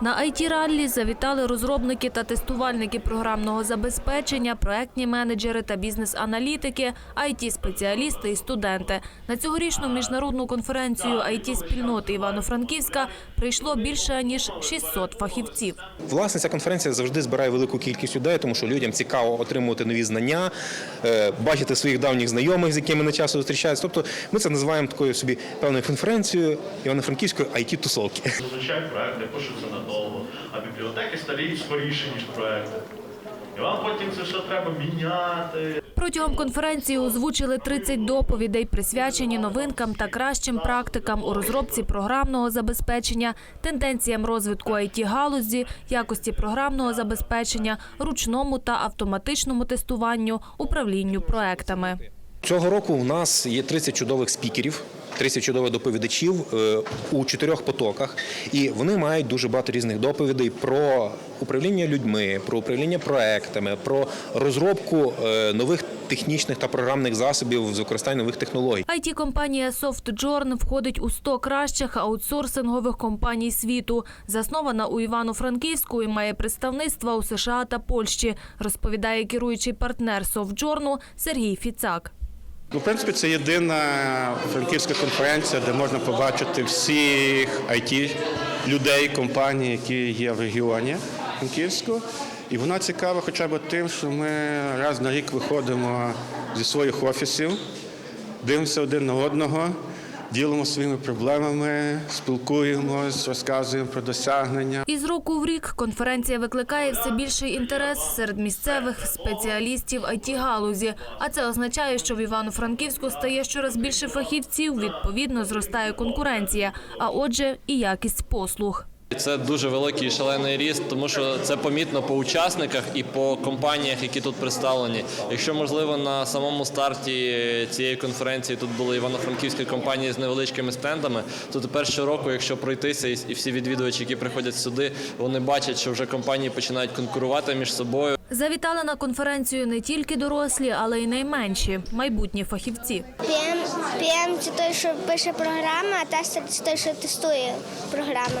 На it раллі завітали розробники та тестувальники програмного забезпечення, проектні менеджери та бізнес-аналітики, it спеціалісти і студенти. На цьогорічну міжнародну конференцію it спільноти Івано-Франківська прийшло більше ніж 600 фахівців. Власне, ця конференція завжди збирає велику кількість людей, тому що людям цікаво отримувати нові знання, е, бачити своїх давніх знайомих, з якими не часто зустрічаються. Тобто ми це називаємо такою собі певною конференцією Івано-Франківської it тусовки Зазвичай проекти пишуться надовго, а бібліотеки старіють скоріше, ніж проекти. І вам потім це все треба міняти. Протягом конференції озвучили 30 доповідей, присвячені новинкам та кращим практикам у розробці програмного забезпечення, тенденціям розвитку it галузі, якості програмного забезпечення, ручному та автоматичному тестуванню, управлінню проектами. Цього року у нас є 30 чудових спікерів, 30 чудових доповідачів е, у чотирьох потоках, і вони мають дуже багато різних доповідей про управління людьми, про управління проектами, про розробку е, нових технічних та програмних засобів з використання нових технологій. it компанія SoftJourn входить у 100 кращих аутсорсингових компаній світу. Заснована у Івано-Франківську і має представництва у США та Польщі, розповідає керуючий партнер SoftJourn Сергій Фіцак. Ну, в принципі, це єдина франківська конференція, де можна побачити всіх it людей, компаній, які є в регіоні Франківську. І вона цікава хоча б тим, що ми раз на рік виходимо зі своїх офісів, дивимося один на одного, ділимо своїми проблемами, спілкуємось, розказуємо про досягнення. Із року в рік конференція викликає все більший інтерес серед місцевих спеціалістів it галузі. А це означає, що в Івано-Франківську стає щораз більше фахівців. Відповідно, зростає конкуренція, а отже, і якість послуг. Це дуже великий і шалений ріст, тому що це помітно по учасниках і по компаніях, які тут представлені. Якщо можливо на самому старті цієї конференції тут були івано-франківські компанії з невеличкими стендами, то тепер щороку, якщо пройтися і всі відвідувачі, які приходять сюди, вони бачать, що вже компанії починають конкурувати між собою. Завітали на конференцію не тільки дорослі, але й найменші майбутні фахівці. PM, PM – це той, що пише програми, а тестер – це той, що тестує програми.